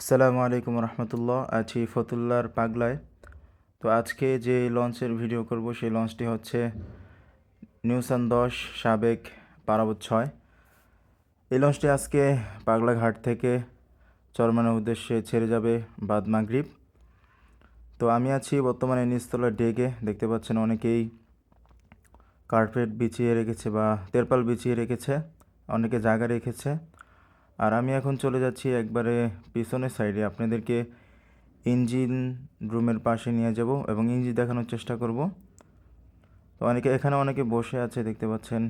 আসসালামু আলাইকুম রহমতুল্লাহ, আছি ফতুল্লার পাগলায়। তো আজকে যে লঞ্চের ভিডিও করব, সেই লঞ্চটি হচ্ছে নিউসান দশ সাবেক পারাবত ছয়। এই লঞ্চটি আজকে পাগলা ঘাট থেকে চরমানের উদ্দেশ্যে ছেড়ে যাবে বাদ মাগরিব। তো আমি আছি বর্তমানে নিচতলার ডেকে, দেখতে পাচ্ছেন অনেকেই কার্পেট বিছিয়ে রেখেছে বা তেরপাল বিছিয়ে রেখেছে, অনেকে জায়গা রেখেছে। আর আমি এখন চলে যাচ্ছি একবারে পিছনের সাইডে। আপনাদেরকে ইঞ্জিন রুমের পাশে নিয়ে যাব এবং ইঞ্জিন দেখানোর চেষ্টা করব। তো অনেকে এখানে অনেকে বসে আছে, দেখতে পাচ্ছেন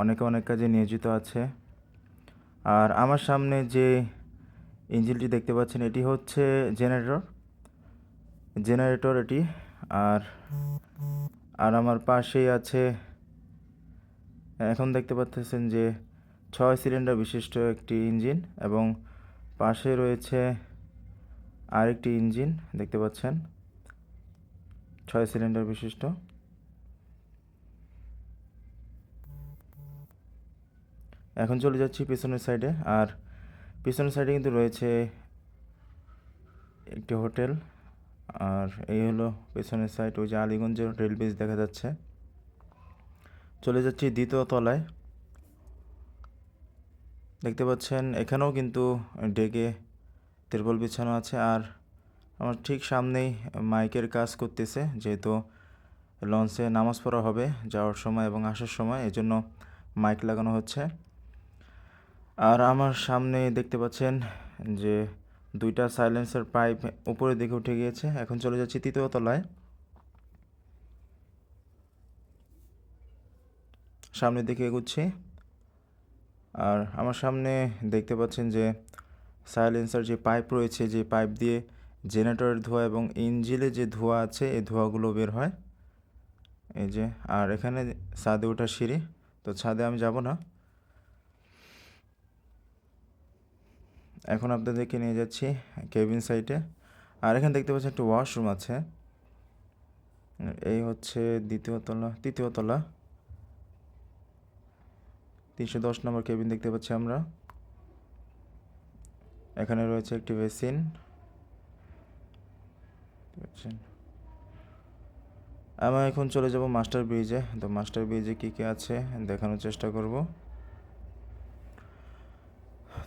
অনেকে অনেক কাজে নিয়োজিত আছে। আর আমার সামনে যে ইঞ্জিনটি দেখতে পাচ্ছেন, এটি হচ্ছে জেনারেটর। জেনারেটর এটি। আর আর আমার পাশেই আছে, এখন দেখতে পাচ্ছেন যে ছয় সিলিন্ডার বিশিষ্ট একটি ইঞ্জিন এবং পাশে রয়েছে আরেকটি ইঞ্জিন, দেখতে পাচ্ছেন। ছয় সিলিন্ডার বিশিষ্ট। এখন চলে যাচ্ছি পিছনের সাইডে। আর পিছনের সাইডে কিন্তু রয়েছে একটি হোটেল। আর এই হলো পেছনের সাইড, ওই যে আলিগঞ্জের রেল ব্রিজ দেখা যাচ্ছে। চলে যাচ্ছি দ্বিতীয় তলায়। দেখতে পাচ্ছেন, এখানেও কিন্তু ডেকে তিরপল বিছানো আছে। আর আমার ঠিক সামনেই মাইকের কাজ করতেছে, যেহেতু লঞ্চে নামাজ পড়া হবে, যাওয়ার সময় এবং আসার সময়, এজন্য মাইক লাগানো হচ্ছে। আর আমার সামনে দেখতে পাচ্ছেন যে দুইটা সাইলেন্সার পাইপ উপরের দিকে উঠে গিয়েছে। এখন চলে যাচ্ছি তৃতীয় তলায়। সামনের দিকে এগুচ্ছি। আর আমার সামনে দেখতে পাচ্ছেন যে সাইলেন্সার যে পাইপ রয়েছে, যে পাইপ দিয়ে জেনারেটরের ধোঁয়া এবং ইঞ্জিলে যে ধোঁয়া আছে, এই ধোঁয়াগুলো বের হয়। এই যে, আর এখানে ছাদে ওঠা সিঁড়ি, তো ছাদে আমি যাব না। এখন আপনাদেরকে নিয়ে যাচ্ছি কেবিন সাইটে। আর এখানে দেখতে পাচ্ছেন একটা ওয়াশরুম আছে। এই হচ্ছে দ্বিতীয় তলা, তৃতীয় তলা। তিনশো দশ নম্বর কেবিন দেখতে পাচ্ছি আমরা। এখানে রয়েছে একটি বেসিন। আমরা এখন চলে যাব মাস্টার ব্রিজে। তো মাস্টার ব্রিজে কী কী আছে দেখানোর চেষ্টা করব।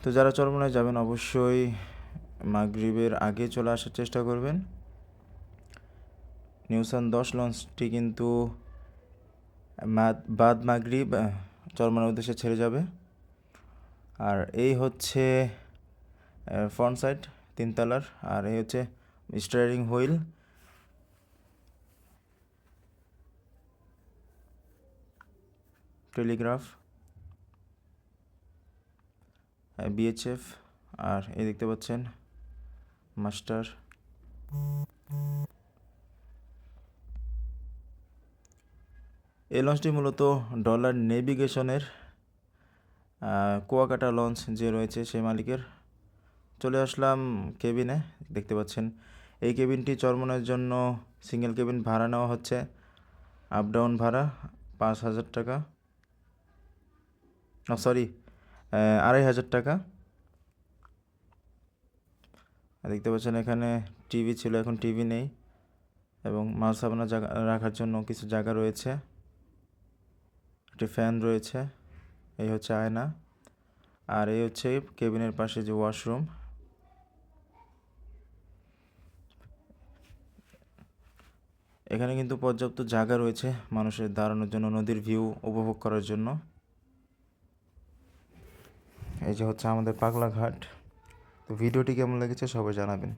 তো যারা চরমনায় যাবেন অবশ্যই মাগরিবের আগে চলে আসার চেষ্টা করবেন। নিউসান দশ লঞ্চটি কিন্তু বাদ মাগরিব চরমানের উদ্দেশ্যে ছেড়ে যাবে। আর এই হচ্ছে ফ্রন্ট সাইড তিনতলার। আর এই হচ্ছে স্টিয়ারিং হুইল টেলিগ্রাফ বিএচএফ আর এই দেখতে পাচ্ছেন মাস্টার এই লঞ্চটি মূলত ডলার নেভিগেশনের কুয়াকাটা লঞ্চ যে রয়েছে সেই মালিকের। চলে আসলাম কেবিনে, দেখতে পাচ্ছেন। এই কেবিনটি চরমনের জন্য সিঙ্গেল কেবিন ভাড়া নেওয়া হচ্ছে। আপ ডাউন ভাড়া পাঁচ হাজার টাকা। সরি আড়াই হাজার টাকা। দেখতে পাচ্ছেন এখানে টিভি ছিল, এখন টিভি নেই। এবং মাল সাবানা জায়গা রাখার জন্য কিছু জায়গা রয়েছে। একটি ফ্যান রয়েছে, এই হচ্ছে আয়না, আর এই হচ্ছে কেবিনের পাশে যে ওয়াশরুম। এখানে কিন্তু পর্যাপ্ত জায়গা রয়েছে মানুষের দাঁড়ানোর জন্য, নদীর ভিউ উপভোগ করার জন্য। এই যে হচ্ছে আমাদের পাগলা ঘাট তো ভিডিওটি কেমন লেগেছে সবাই জানাবেন।